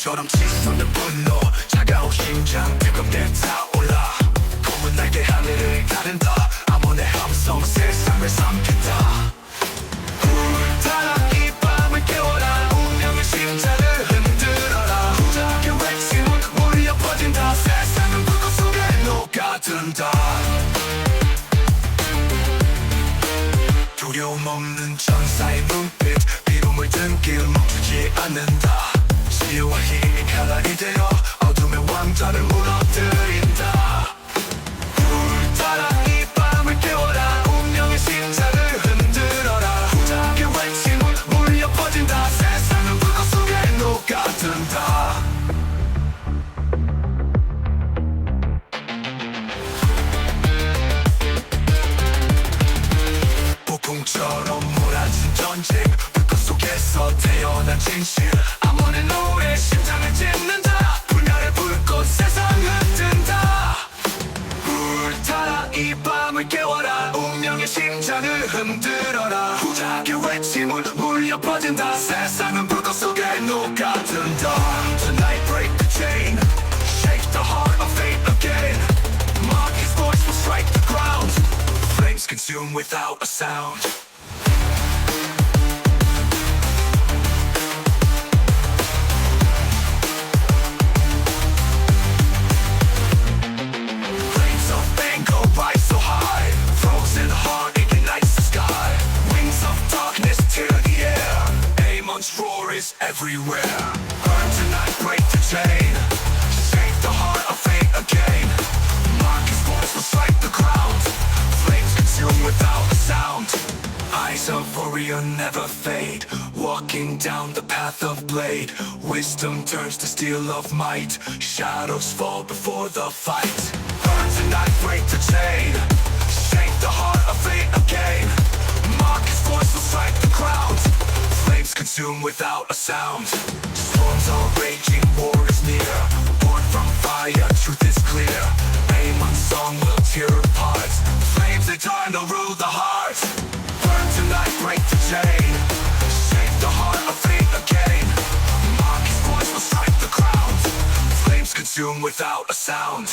모래처럼 치솟는 분노 차가운 심장 뜨겁게 타올라. 검은 날개 하늘을 가른다. 암호의 함성 세상을 삼킨다. 두려움 없는 천사의 눈빛 비rum을 든길 멈추지 않는다 지혜와 힘이 칼날이 되어 어둠의 왕좌를 무너뜨린다. 불타라 이 밤을 깨워라. 운명의 심장을 흔들어라. 후작의 외침은 울려 퍼진다. 세상은 불꽃 속에 녹아든다. 폭풍처럼 몰아친 전쟁. 불꽃 속에서 태어난 진실. 암원의 노래 심장을 찢는다 불멸의 불꽃 세상을 뜬다 불타라 이 밤을 깨워라 운명의 심장을 흔들어라 후작의 외침은 울려 퍼진다 세상은 불꽃 속에 녹아든다 Tonight break the chain Shake the heart of fate again Mark his voice will strike the ground Flames consume without a sound Amon's roar is everywhere. Burn tonight, break the chain. Shake the heart of fate again. Marcus voice will strike the ground. Flames consume without a sound. Eyes of warrior never fade. Walking down the path of blade. Wisdom turns to steel of might. Shadows fall before the fight. Burn tonight, break Flames consume without a sound. Storms are raging, war is near. Born from fire, truth is clear. Amon's song will tear apart. Flames eternal rule the heart. Burn tonight, break the chain. Shake the heart of fate again. Marcus voice will strike the ground Flames consume without a sound